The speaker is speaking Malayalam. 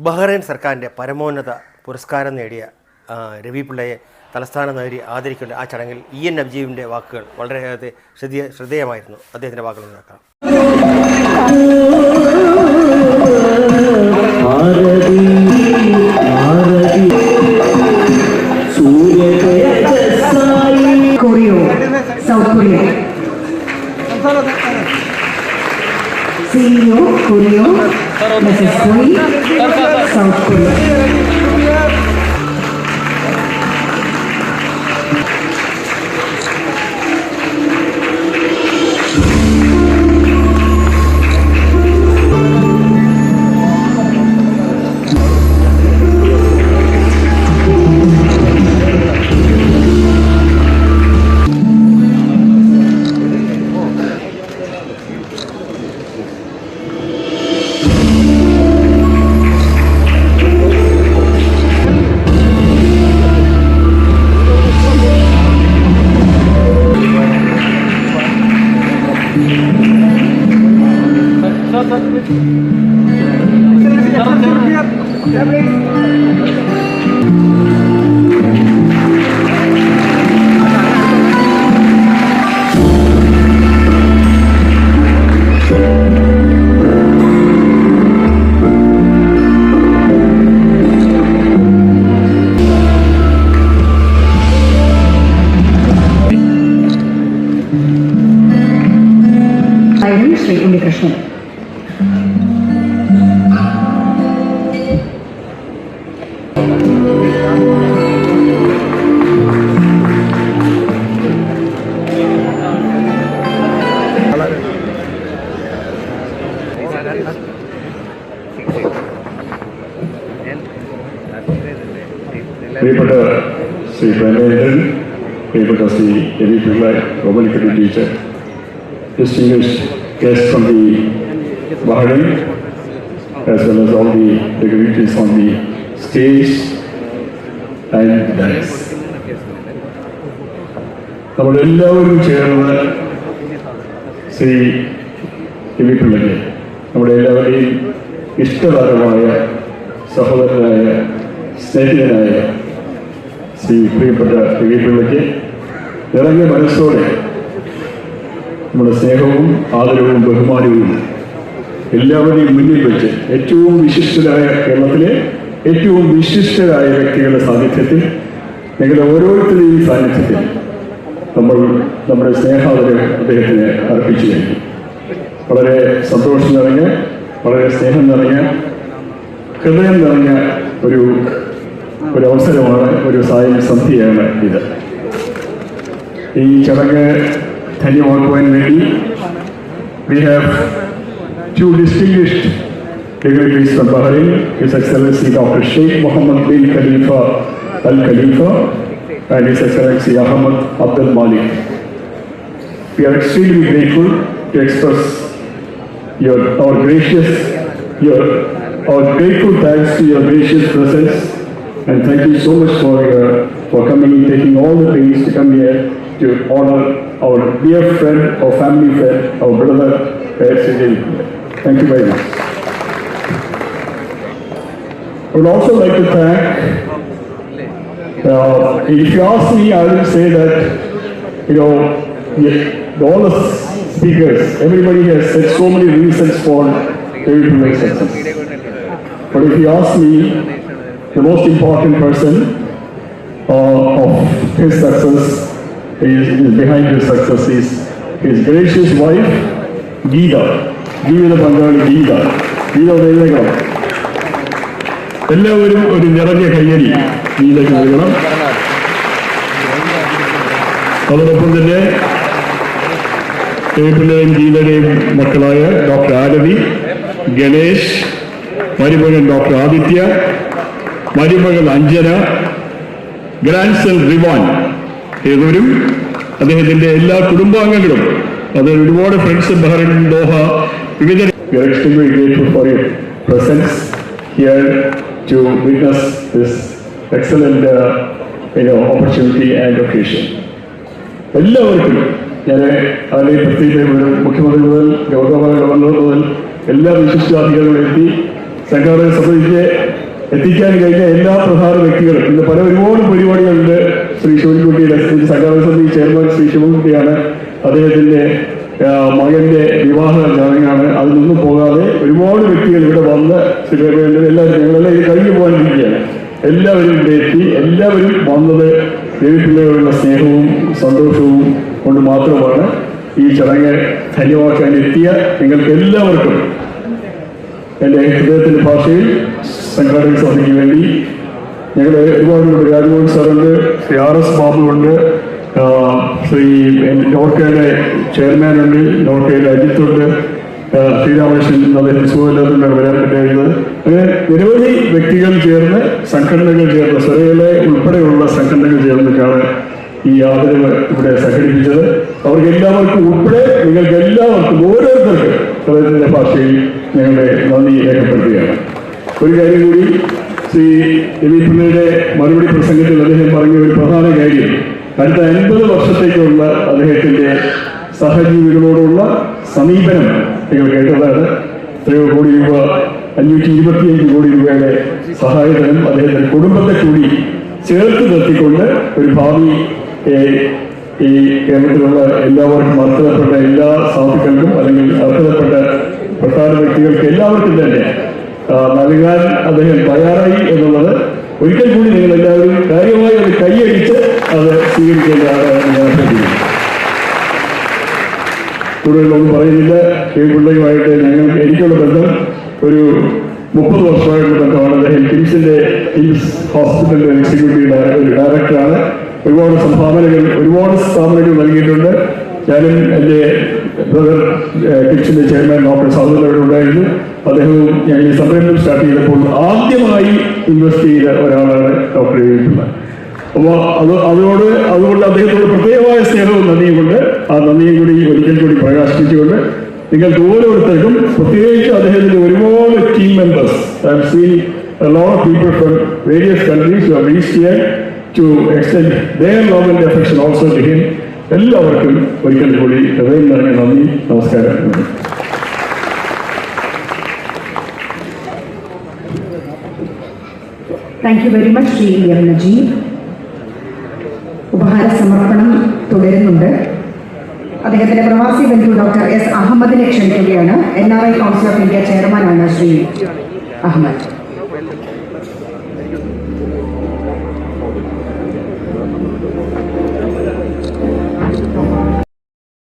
ബഹ്റൈൻ സർക്കാരിന്റെ പരമോന്നത പുരസ്കാരം നേടിയ രവി പിള്ളയെ തലസ്ഥാന നഗരി ആദരിക്കേണ്ട ആ ചടങ്ങിൽ ഇ എൻ നബ്ജീവിന്റെ വാക്കുകൾ വളരെ ശ്രദ്ധേയ ശ്രദ്ധേയമായിരുന്നു. അദ്ദേഹത്തിന്റെ വാക്കുകൾ നോക്കാം Serio, Corio, South Korea. Shri Unnikrishnan Sri Unikrishnan. പ്രിയപ്പെട്ട ശ്രീ പ്രേമേന്ദ്രൻ പ്രിയപ്പെട്ട Shri Ravi Pillai റോമലിക്കറി teacher distinguished guests from the Bahrain, as well as all the dignitaries on the stage and dance. നമ്മളെല്ലാവരും ചേർന്ന് ശ്രീ രവി പിള്ളയ്ക്ക് നമ്മുടെ എല്ലാവരുടെയും ഇഷ്ടതാരമായ സഹോദരനായ സ്നേഹിതനായ ശ്രീ പ്രിയപ്പെട്ട പിള്ളയ്ക്ക് നിറഞ്ഞ മനസ്സോടെ നമ്മുടെ സ്നേഹവും ആദരവും ബഹുമാനവും എല്ലാവരുടെയും മുന്നിൽ വെച്ച് ഏറ്റവും വിശിഷ്ടരായ കേരളത്തിലെ ഏറ്റവും വിശിഷ്ടരായ വ്യക്തികളുടെ സാന്നിധ്യത്തിൽ നിങ്ങളുടെ ഓരോരുത്തരുടെയും സാന്നിധ്യത്തിൽ നമ്മൾ നമ്മുടെ സ്നേഹാദരം അദ്ദേഹത്തിന് അർപ്പിച്ചു കഴിഞ്ഞു. വളരെ സന്തോഷം നിറഞ്ഞ വളരെ സ്നേഹം നിറഞ്ഞ ഹൃദയം നിറഞ്ഞ ഒരു ഒരു അവസരമാണ് ഒരു സായം സന്ധ്യയാണ് ഇത് ഈ ചടങ്ങ് ധന്യമാക്കുവാൻ വേണ്ടി we have two distinguished dignitaries from Bahrain, His Excellency Dr. Sheikh Mohammed bin Khalifa Al Khalifa and His Excellency Ahmad Abdul Malik. We are extremely grateful to express your our gracious your our grateful thanks to your gracious presence and thank you so much for your for coming taking all the pains to come here to honor our dear friend our family friend our brother uh, Sujay. Thank you very much. I would also like to thank uh, if you ask me, I will say that, you know, all the speakers, everybody has said so many reasons for David Pillai's success. But if you ask me, the most important person uh, of his success is, is behind his success is his gracious wife, Geeta. ജീവിത പങ്കാളി ഗീത ഗീത എഴുതേക്കണം എല്ലാവരും ഒരു നിറഞ്ഞ കയ്യടി ഗീതയ്ക്ക് നൽകണം അതോടൊപ്പം തന്നെ പിള്ളയും ഗീതയുടെയും മക്കളായ ഡോക്ടർ ആരതി ഗണേഷ് മരുമകൻ ഡോക്ടർ ആദിത്യ മരുമകൾ അഞ്ജന ഗ്രാൻഡ് സൺ റിവാൻ ഏതൊരും അദ്ദേഹത്തിന്റെ എല്ലാ കുടുംബാംഗങ്ങളും അത് ഒരുപാട് ഫ്രണ്ട്സ് ബഹറിൻ ദോഹ വിവിധ uh. എല്ലാവർക്കും ഞാൻ അതിലെ പ്രത്യേക മുഖ്യമന്ത്രി മുതൽ ഗവർണർമാർ ഗവർണർ മുതൽ എല്ലാ വിശിഷ്ടാധികാരികളും എത്തി സംഘാടക സഭയ്ക്ക് എത്തിക്കാൻ കഴിഞ്ഞ എല്ലാ പ്രധാന വ്യക്തികളും ഇന്ന് പല ഒരുപാട് പരിപാടികളുണ്ട്. ശ്രീ ശിവൻകുട്ടിയുടെ സംഘാടക സമിതി ചെയർമാൻ ശ്രീ ശിവൻകുട്ടിയാണ്. അദ്ദേഹത്തിന്റെ മകന്റെ വിവാഹ ചടങ്ങാണ്. അതിനൊന്നും പോകാതെ ഒരുപാട് വ്യക്തികൾ ഇവിടെ വന്ന് ശ്രീ എല്ലാവരും ഞങ്ങളെല്ലാം ഇത് കഴിഞ്ഞു പോകാനിരിക്കുകയാണ്. എല്ലാവരും ഇവിടെ എത്തി. എല്ലാവരും വന്നത് ദേവിപ്പിള്ളയോടുള്ള സ്നേഹവും സന്തോഷവും മാത്രമാണ് ഈ ചടങ്ങ് ധന്യമാക്കാൻ എത്തിയ നിങ്ങൾക്ക് എല്ലാവർക്കും എന്റെ ഹൃദയത്തിന്റെ ഭാഷയിൽ സംഘാടക സമിതിക്ക് വേണ്ടി ഞങ്ങൾ ഒരുപാട് രാജ്മോഹൻ സാറുണ്ട്. ശ്രീ ആർ എസ് ബാബുണ്ട് ശ്രീ നോർക്കയുടെ ചെയർമാനുണ്ട്. നോർക്കയുടെ അജിത്തുണ്ട്. ശ്രീരാമകൃഷ്ണൻ അദ്ദേഹം സുഖമില്ലാത്തതുകൊണ്ടാണ് വരാൻ പറ്റുന്നത് അങ്ങനെ നിരവധി വ്യക്തികൾ ചേർന്ന് സംഘടനകൾ ചേർന്ന് സ്വരയിലെ ഉൾപ്പെടെയുള്ള സംഘടനകൾ ചേർന്നിട്ടാണ് ഈ ആദരവ് ഇവിടെ സംഘടിപ്പിച്ചത്. അവർക്ക് എല്ലാവർക്കും ഉൾപ്പെടെ നിങ്ങൾക്ക് എല്ലാവർക്കും ഓരോരുത്തർക്കും ഭാഷയിൽ ഞങ്ങളുടെ നന്ദി രേഖപ്പെടുത്തുകയാണ്. ഒരു കാര്യം കൂടി ശ്രീ രവി പിള്ളയുടെ മറുപടി പ്രസംഗത്തിൽ അദ്ദേഹം പറഞ്ഞ ഒരു പ്രധാന കാര്യം അടുത്ത അൻപത് വർഷത്തേക്കുള്ള അദ്ദേഹത്തിന്റെ സഹജീവികളോടുള്ള സമീപനം നിങ്ങൾ കേട്ടതാണ്. എത്രയോ കോടി രൂപ അഞ്ഞൂറ്റി ഇരുപത്തിയഞ്ച് കോടി രൂപയുടെ സഹായധനം അദ്ദേഹത്തിന്റെ കുടുംബത്തെ കൂടി ചേർത്ത് നിർത്തിക്കൊണ്ട് ഒരു ഭാവി ഈ കേരളത്തിലുള്ള എല്ലാവർക്കും അർഹതപ്പെട്ട എല്ലാ സാധുക്കൾക്കും അല്ലെങ്കിൽ അർഹതപ്പെട്ട പ്രധാന വ്യക്തികൾക്ക് എല്ലാവർക്കും തന്നെ നൽകാൻ അദ്ദേഹം തയ്യാറായി എന്നുള്ളത് ഒരിക്കൽ കൂടി നിങ്ങൾ എല്ലാവരും കാര്യമായി അത് കൈയടിച്ച് അത് സ്വീകരിക്കേണ്ടതാണ് ഞാൻ അഭ്യർത്ഥിക്കുന്നു കൂടുതലൊന്നും പറയുന്നില്ല. ഈ പിള്ളയുമായിട്ട് ഞങ്ങൾക്ക് എനിക്കുള്ള ബന്ധം ഒരു മുപ്പത് വർഷമായിട്ടുള്ള ബന്ധമാണ്. അദ്ദേഹം കിംസിന്റെ കിംസ് ഹോസ്പിറ്റലിന്റെ എക്സിക്യൂട്ടീവ് ഡയറക്ടറാണ്. ഒരുപാട് സംഭാവനകൾ ഒരുപാട് സ്ഥാപനങ്ങൾ നൽകിയിട്ടുണ്ട്. ഞാനും എന്റെ ബ്രദർ കിച്ചിന്റെ ചെയർമാൻ ഡോക്ടർ അവിടെ ഉണ്ടായിരുന്നു. അദ്ദേഹവും ഞങ്ങൾ ഈ സംരംഭം സ്റ്റാർട്ട് ചെയ്തപ്പോൾ ആദ്യമായി ഇൻവെസ്റ്റ് ചെയ്ത ഒരാളാണ് ഡോക്ടർ എഴുതിയിട്ടുള്ളത് അപ്പോൾ അത് അതുകൊണ്ട് അതുകൊണ്ട് അദ്ദേഹത്തോട് പ്രത്യേകമായ സ്നേഹവും നന്ദിയും കൊണ്ട് ആ നന്ദിയും കൂടി ഒരിക്കൽ കൂടി പ്രകാശിപ്പിച്ചുകൊണ്ട് നിങ്ങൾക്ക് ഓരോരുത്തർക്കും പ്രത്യേകിച്ച് അദ്ദേഹത്തിന്റെ ഒരുപാട് team members I have seen lot of people from various countries who have reach here to extend their love and affection also to him എല്ലാവർക്കും ഒരിക്കൽ കൂടി ഹൃദയം നിറഞ്ഞ നന്ദി നമസ്കാരം. Thank you very much Shri M Najeeb ഉപഹാര സമർപ്പണം തുടരുന്നുണ്ട്. അദ്ദേഹത്തിന്റെ പ്രവാസി ബന്ധു ഡോക്ടർ എസ് അഹമ്മദിനെ ക്ഷണിക്കുകയാണ്. N R I council of India ചെയർമാനാണ് ശ്രീ അഹമ്മദ്.